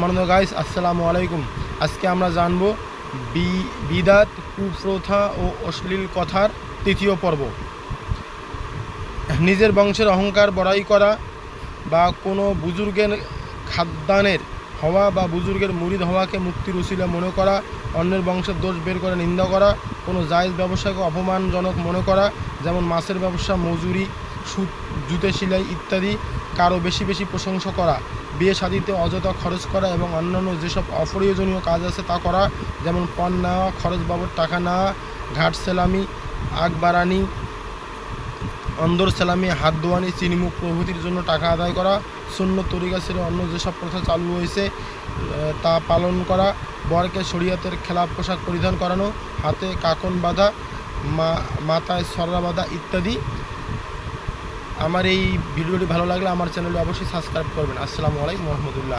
সম্মানিত গাইস আসসালামু আলাইকুম। আজকে আমরা জানব বি- বিদাত, কুপ্রথা ও অশ্লীল কথার তৃতীয় পর্ব। নিজের বংশের অহংকার বড়াই করা বা কোনো বুজুর্গের খাদ্যানের হওয়া বা বুজুর্গের মুরিদ হওয়াকে মুক্তির উসিলা মনে করা, অন্যের বংশের দোষ বের করে নিন্দা করা, কোনো জায়েজ ব্যবসাকে অপমানজনক মনে করা, যেমন মাছের ব্যবসা, মজুরি, সুদ, জুতে সেলাই ইত্যাদি কারও বেশি বেশি প্রশংসা করা, বিয়ে শাদিতে অযথা খরচ করা এবং অন্যান্য যেসব অপ্রয়োজনীয় কাজ আছে তা করা, যেমন পণ নেওয়া, খরচ বাবদ টাকা নেওয়া, ঘাট সেলামি আগ বাড়ানি অন্দর সেলামি, হাত দোয়ানি, চিনিমুখ প্রভৃতির জন্য টাকা আদায় করা, শূন্য তরিকা ছেড়ে অন্য যেসব প্রথা চালু হয়েছে তা পালন করা, বরকে শরীয়তের খেলাপ পোশাক পরিধান করানো, হাতে কাকন বাঁধা, মা- মাথায় সররা বাঁধা ইত্যাদি। আমার এই ভিডিওটি ভালো লাগলে আমার চ্যানেলে অবশ্যই সাবস্ক্রাইব করবেন। আসসালামু আলাইকুম রহমতুল্লাহ।